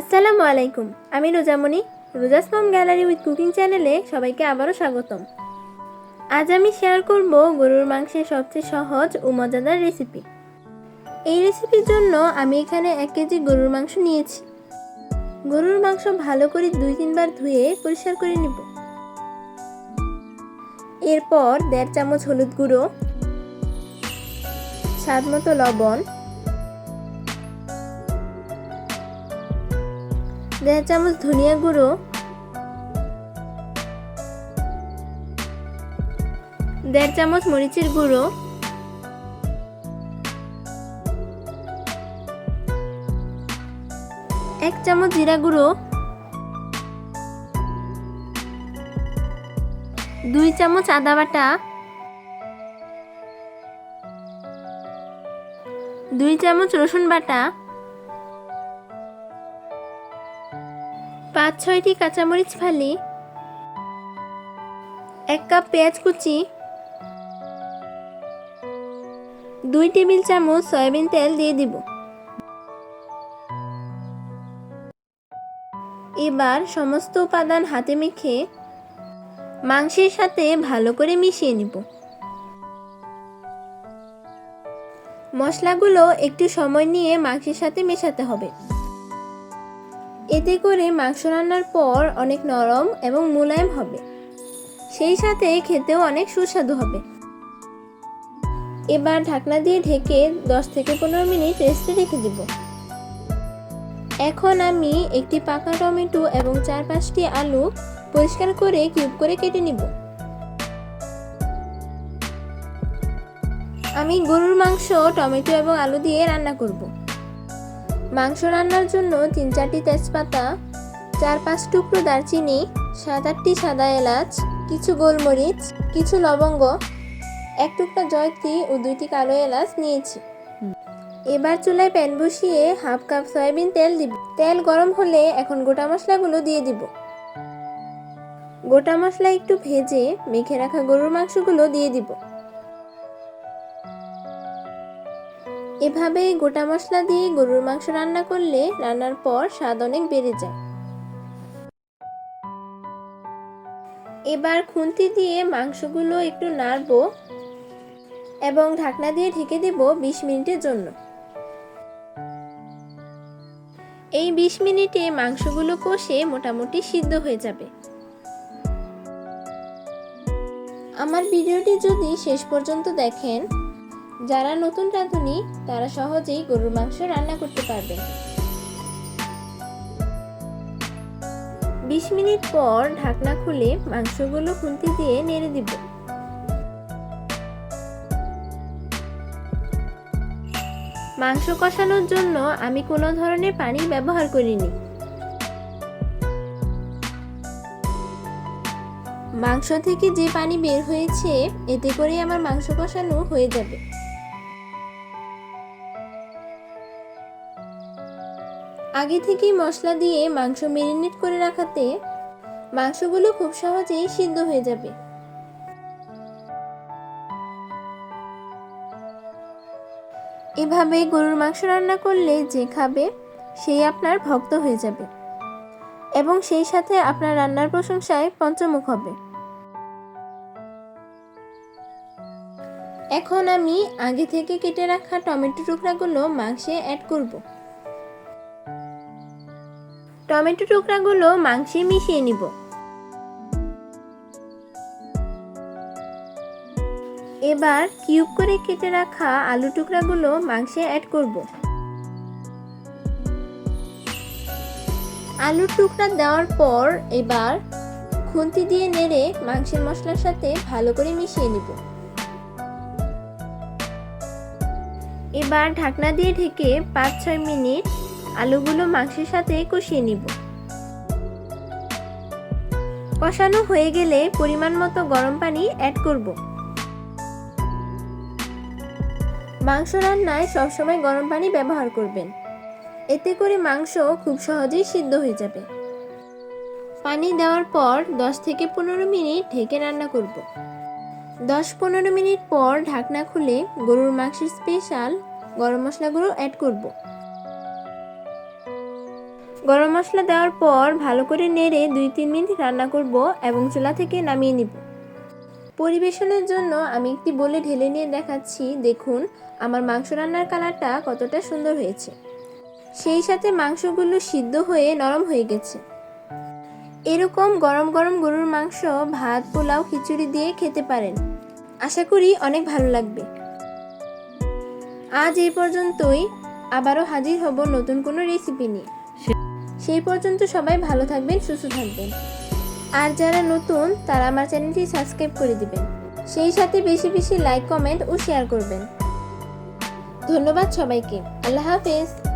আসসালামু আলাইকুম, আমি Rojamoni, Roja's mom gallery with cooking চ্যানেলে সবাইকে আবারও স্বাগতম। আজ আমি শেয়ার করব গরুর মাংসের সবচেয়ে সহজ ও মজাদার রেসিপি। এই রেসিপির জন্য আমি এখানে এক কেজি গরুর মাংস নিয়েছি। গরুর মাংস ভালো করে দুই তিনবার ধুয়ে পরিষ্কার করে নিব। এরপর দেড় চামচ হলুদ গুঁড়ো স্বাদ মতো লবণ দেড় চামচ ধনিয়া গুঁড়ো, দেড় চামচ মরিচের গুঁড়ো, এক চামচ জিরা গুঁড়ো, দুই চামচ আদা বাটা, দুই চামচ রসুন বাটা পাঁচ, ছয়টি কাঁচামরিচ ফালি, এক কাপ পেঁয়াজ কুচি, দুই টেবিল চামচ সয়াবিন তেল দিয়ে দিব। এবার সমস্ত উপাদান হাতে মেখে মাংসের সাথে ভালো করে মিশিয়ে নিব। মশলাগুলো একটু সময় নিয়ে মাংসের সাথে মেশাতে হবে। এতে করে মাংস রান্নার পর অনেক নরম এবং মোলায়েম হবে। সেই সাথে খেতেও অনেক সুস্বাদু হবে। এবার ঢাকনা দিয়ে ঢেকে 10 থেকে পনেরো মিনিট রেস্টে রেখে দিব। এখন আমি একটি পাকা টমেটো এবং চার পাঁচটি আলু পরিষ্কার করে কিউব করে কেটে নিব। আমি গরুর মাংস, টমেটো এবং আলু দিয়ে রান্না করব। মাংস রান্নার জন্য তিন চারটি তেজপাতা, চার পাঁচ টুকরো দারচিনি, সাত আটটি সাদা এলাচ, কিছু গোলমরিচ, কিছু লবঙ্গ, এক টুকরা জয়ত্রী ও দুইটি কালো এলাচ নিয়েছি। এবার চুলায় প্যান বসিয়ে হাফ কাপ সয়াবিন তেল দিব। তেল গরম হলে এখন গোটা মশলাগুলো দিয়ে দিব। গোটা মশলা একটু ভেজে মেখে রাখা গরুর মাংসগুলো দিয়ে দিব। এভাবে গোটা মশলা দিয়ে গরুর মাংস রান্না করলে রান্নার পর স্বাদ অনেক বেড়ে যায়। এবার খুন্তি দিয়ে মাংসগুলো একটু নাড়বো এবং ঢাকনা দিয়ে ঢেকে দেব বিশ মিনিটের জন্য। এই বিশ মিনিটে মাংসগুলো কষে মোটামুটি সিদ্ধ হয়ে যাবে। আমার ভিডিওটি যদি শেষ পর্যন্ত দেখেন যারা নতুন রাঁধুনি, তারা সহজেই গরুর মাংস রান্না করতে পারবেন বিশ মিনিট পর ঢাকনা খুলে মাংসগুলো খুন্তি দিয়ে নেড়ে দিব। মাংস কষানোর জন্য আমি কোনো ধরনের পানি ব্যবহার করিনি। মাংস থেকে যে পানি বের হয়েছে, এতে করে আমার মাংস কষানো হয়ে যাবে। আগে থেকেই মশলা দিয়ে মাংস মেরিনেট করে রাখাতে মাংসগুলো খুব সহজেই সিদ্ধ হয়ে যাবে। এভাবে গরুর মাংস রান্না করলে যে খাবে, সেই আপনার ভক্ত হয়ে যাবে এবং সেই সাথে আপনার রান্নার প্রশংসায় পঞ্চমুখ হবে। এখন আমি আগে থেকে কেটে রাখা টমেটো টুকরাগুলো মাংসে অ্যাড করব। টমেটো টুকরাগুলো মাংসে মিশিয়ে নিব। এবার কিউব করে কেটে রাখা আলু টুকরাগুলো মাংসে অ্যাড করব। আলুর টুকরা দেওয়ার পর এবার খুন্তি দিয়ে নেড়ে মাংসের মশলার সাথে ভালো করে মিশিয়ে নিব। এবার ঢাকনা দিয়ে ঢেকে পাঁচ ছয় মিনিট আলুগুলো মাংসের সাথে কষিয়ে নিব। কষানো হয়ে গেলে পরিমাণ মতো গরম পানি অ্যাড করব। মাংস রান্নায় সবসময় গরম পানি ব্যবহার করবেন। এতে করে মাংস খুব সহজেই সিদ্ধ হয়ে যাবে। পানি দেওয়ার পর 10 থেকে পনেরো মিনিট ঢেকে রান্না করব। দশ পনেরো মিনিট পর ঢাকনা খুলে গরুর মাংসের স্পেশাল গরম মশলাগুলো অ্যাড করব। গরম মশলা দেওয়ার পর ভালো করে নেড়ে দুই তিন মিনিট রান্না করব এবং চুলা থেকে নামিয়ে নিব। পরিবেশনের জন্য আমি একটি বলে ঢেলে নিয়ে দেখাচ্ছি। দেখুন, আমার মাংস রান্নার কালারটা কতটা সুন্দর হয়েছে। সেই সাথে মাংসগুলো সিদ্ধ হয়ে নরম হয়ে গেছে। এরকম গরম গরম গরুর মাংস ভাত, পোলাও, খিচুড়ি দিয়ে খেতে পারেন। আশা করি অনেক ভালো লাগবে। আজ এই পর্যন্তই। আবারও হাজির হব নতুন কোনো রেসিপি নিয়ে। সেই পর্যন্ত সবাই ভালো থাকবেন, সুস্থ থাকবেন। আর যারা নতুন, তারা আমার চ্যানেলটি সাবস্ক্রাইব করে দিবেন। সেই সাথে বেশি বেশি লাইক, কমেন্ট ও শেয়ার করবেন। ধন্যবাদ সবাইকে। আল্লাহ হাফেজ।